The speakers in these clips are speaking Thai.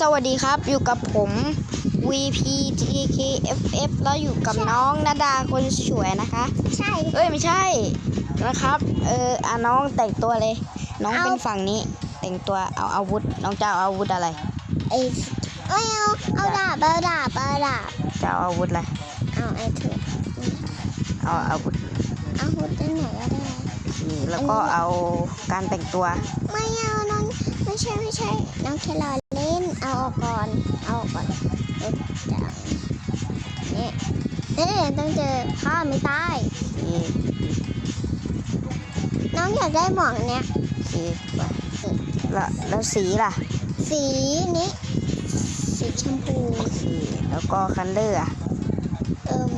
สวัสดีครับอยู่กับผม VPTKFF แล้วอยู่กับน้องนาดาคนสวยนะคะ ใช่เอ้ยไม่ใช่นะครับ เอออะน้องแต่งตัวเลย น้องเอาเป็นฝั่งนี้ แต่งตัวเอาอาวุธ น้องจะเอาอาวุธอะไรไอ้ไม่เอาเอาดาบเอาดาบเอาดาบจะเอาอาวุธอะไรเอาไอ้ถูกเอาอาวุธเอาหุ่นตัวไหนก็ได้นี่แล้วก็เอาการแต่งตัว ไม่เอาน้องไม่ใช่ไม่ใช่น้องแค่รอ เล่นเอาออกก่อน เอาออกก่อนเดี๋ยวจะเนี่ยเนี่ยต้องเจอพ่อไม่ตายนี่น้องอยากได้หมวกเนี้ยสีแล้วแล้วสีล่ะ สีนี้ สีชมพูสีแล้วก็คันเลอร์อะเอิ่ม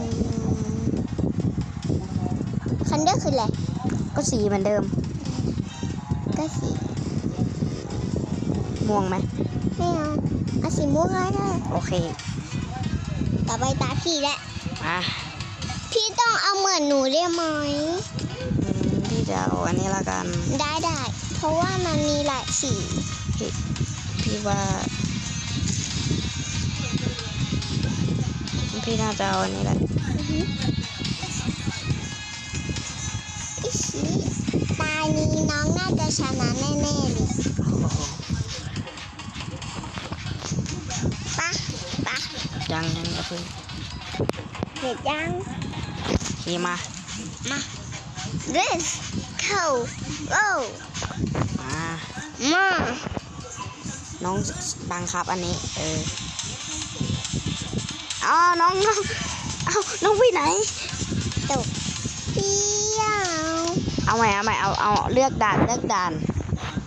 คันเดอร์คืออะไร ก็สีเหมือนเดิม ก็สีม่วงไหม ไม่เอาเอาสีม่วงก็ได้โอเค ต่อไปตาพี่แหละอะพี่ต้องเอาเหมือนหนูได้ไหมอืมพี่จะเอาอันนี้ละกัน ได้ได้เพราะว่ามันมีหลายสีพี่ว่า พี่น่าจะเอาอันนี้แหละอิชิตานี้น้องน่าจะชนะแน่ๆเลย ยังยังอย่าเพิ่งเห็ดยังขี่มา มา this go go มามาน้องบังคับอันนี้ เอออ๋อน้องน้องเอาน้องไปไหนตกเปรี้ยวเอาใหม่เอาใหม่เอาเอาเลือกด่านเลือกด่าน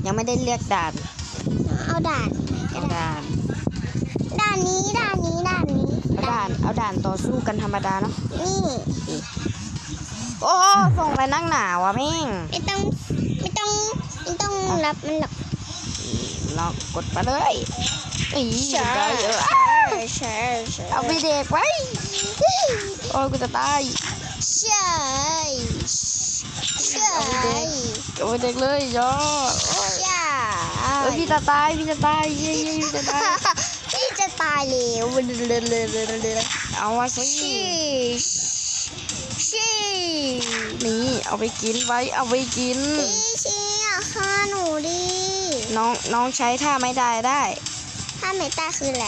ยังไม่ได้เลือกด่าน เอาด่านเอาด่านด่านนี้ด่านนี้ด่านนี้เอา ด่าน เอาด่านต่อสู้กันธรรมดาเนาะ นี่ โอ้ส่งไปนั่งหนาวะแม่ง ไม่ต้อง ไม่ต้อง ไม่ต้องรับมันหรอกเรากดไปเลยอีได้เออใช่ใช่ใช่เอาไปเด็กไว้ โอ้ยกูจะตายใช่ใช่เอาไปเด็กเลยย่อใช่เออพี่จะตาย พี่จะตายเย้เย้พี่จะตายพี่จะ ตายแล้วเอามาสิชีชีนี่เอาไปกินไว้เอาไปกินพี่ชีอะฆ่าหนูดิน้องน้องใช้ท่าไม่ได้ได้ถ้าไม่ตายคืออะไร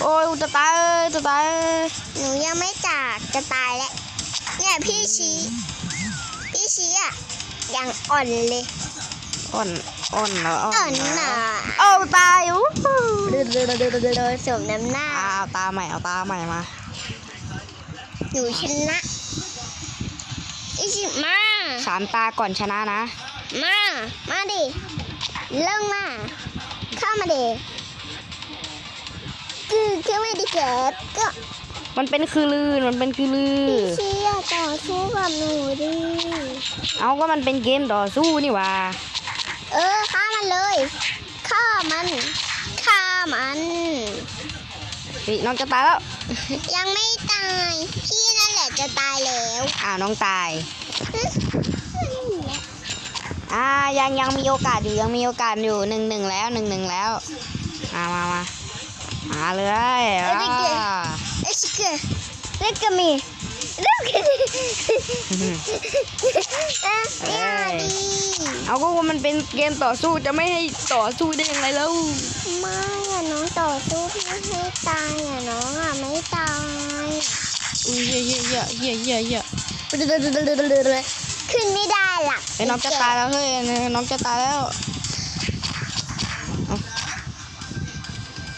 โอ้ยกูจะตายเอ้ยจะตายเอ้ยหนูยังไม่จากจะตายแล้วเนี่ยพี่ชีพี่ชีอะยังอ่อนเลยอ่อน อ่อนแล้วอ่อ่ออนนนะน่ะเอาตายอู้หูเดินเดินเดินเดินเดินสมน้ำหน้าอ่าเอาตาใหม่เอาตาใหม่มาหนูชนะอีชิมาสามตาก่อนชนะนะ มา มาดิเริ่มมา เข้ามาดิคือคือไม่ได้เก็บก็มันเป็นคือลืนมันเป็นคือลือพี่เชียร์ต่อสู้กับหนูดิ เอาก็มันเป็นเกมต่อสู้นี่หว่า เออฆ่ามันเลยฆ่ามันฆ่ามันพี่น้องจะตายแล้วยังไม่ตายพี่นั่นแหละจะตายแล้วอ่าน้องตายอ่ายังยังมีโอกาสอยู่ยังมีโอกาสอยู่หนึ่งหนึ่งแล้วหนึ่งหนึ่งแล้วมามามามาเลยอ่าเอชิ เกะเล็กกับมีเล็กกับมีอะอย่าดีเอาก็ว่ามันเป็นเกมต่อสู้จะไม่ให้ต่อสู้ได้ยังไงแล้ว ไม่อะน้องต่อสู้พี่ให้ตายอะน้องอะไม่ตายอุ้ยเยอะเยอะเยอะเยอะเยอะเยอะขึ้นไม่ได้หรอกเฮ้ยน้องจะตายแล้วเฮ้ยน้องจะตายแล้วเอา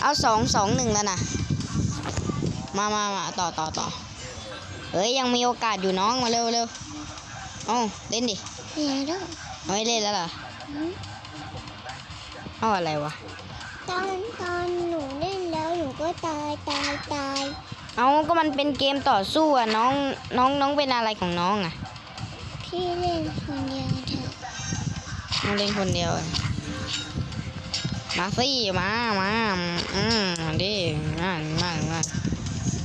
เอาสองสองหนึ่งแล้วนะมามามาต่อต่อต่อ เฮ้ยยังมีโอกาสอยู่น้องมาเร็วเร็วเอาเล่นดิเดี๋ยวเดี๋ยวไม่เล่นแล้วเหรอเอาอะไรวะตอนตอนหนูเล่นแล้วหนูก็ตายตายตายเอาก็มันเป็นเกมต่อสู้อะน้องน้องน้องเป็นอะไรของน้องอะพี่เล่นคนเดียวเถอะน้องเล่นคนเดียวอะมาสิมามาอืมมาดิมามามา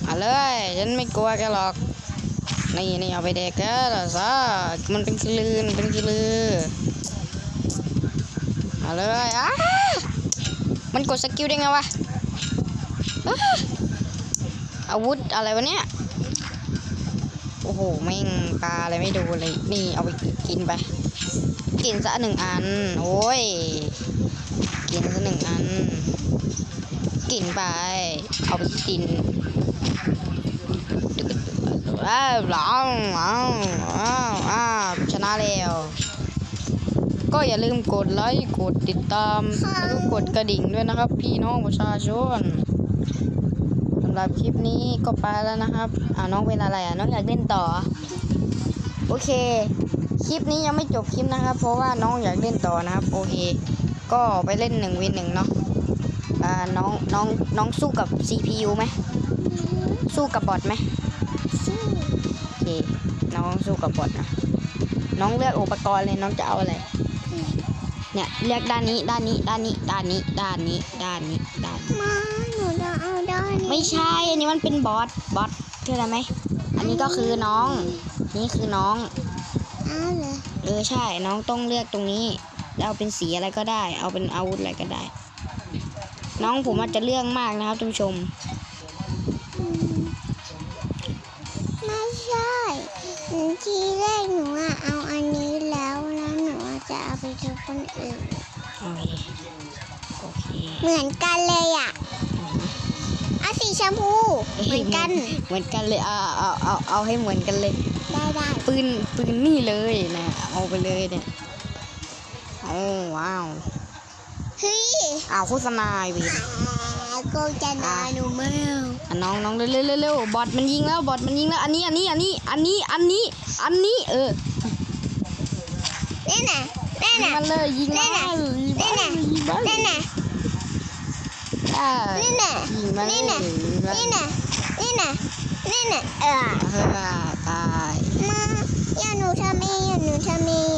มาเลยฉันไม่กลัวแกหรอก นี่นี่เอาไปเด็กแกเหรอซะมันเป็นกิลืนเป็นกิลือมาเลยอ้ามันกดสกิลได้ไงวะอ้าอาวุธอะไรวะเนี่ย โอ้โหแม่งปลาอะไรไม่ดูเลย นี่เอาไปกินไป กินซะหนึ่งอัน โอ้ย กินซะหนึ่งอัน กินไป เอาไปกิน ว้าวว้าวว้าวว้าวอ้าวชนะแล้ว ก็อย่าลืมกดไลค์กดติดตาม แล้วก็กดกระดิ่งด้วยนะครับ พี่น้องประชาชนสำหรับคลิปนี้ก็ไปแล้วนะครับ อ่าน้องเป็นอะไรอะน้องอยากเล่นต่อ โอเค คลิปนี้ยังไม่จบคลิปนะครับ เพราะว่าน้องอยากเล่นต่อนะครับ โอเค ก็ไปเล่นหนึ่งวินหนึ่งเนาะอ่าน้องน้องน้องสู้กับ CPU ไหมสู้กับบอทไหม น้องสู้กับบอทนะน้องเลือกอุปกรณ์เลยน้องจะเอาอะไรเนี่ยเลือกด้านนี้ด้านนี้ด้านนี้ด้านนี้ด้านนี้ด้านนี้ด้านนี้มาหนูจะเอาด้านนี้ไม่ใช่อันนี้มันเป็นบอทบอทเข้าใจไหมอันนี้ก็คือน้อง นี่คือน้องอ้าวเหรอเออใช่น้องต้องเลือกตรงนี้แล้วเอาเป็นสีอะไรก็ได้ เอาเป็นอาวุธอะไรก็ได้ น้องผมอาจจะเรื่องมากนะครับท่านผู้ชม ไม่ใช่ทีแรกหนูอะเอาอันนี้แล้วแล้วหนูอะจะเอาไปทุกคนอื่น โอเค โอเคเหมือนกันเลยอะเอาสีชมพู เหมือนกัน เหมือนกันเลย เอาเอาเอาเอาให้เหมือนกันเลย ได้ได้ปืนปืนนี่เลยนะ เอาไปเลยเนี่ยโอ้ว้าว เฮ้ยอ้าวโฆษณาอีกวีด กูจะนาหนูไม่เออ่น้องน้องเร็วเร็วเร็วบอดมันยิงแล้วบอดมันยิงแล้ว อันนี้อันนี้อันนี้อันนี้อันนี้อันนี้เออเล่นน่ะเล่ยิงน่ะนเลยยิงเล่นน่ะเล่นน่ยเล่นน่ะอ่านี่น่ะยิงมันเลยนี่น่ะนี่น่นี่น่นี่น่เออเออตายมาอย่าหนูทำเองอย่าหนูทำเอง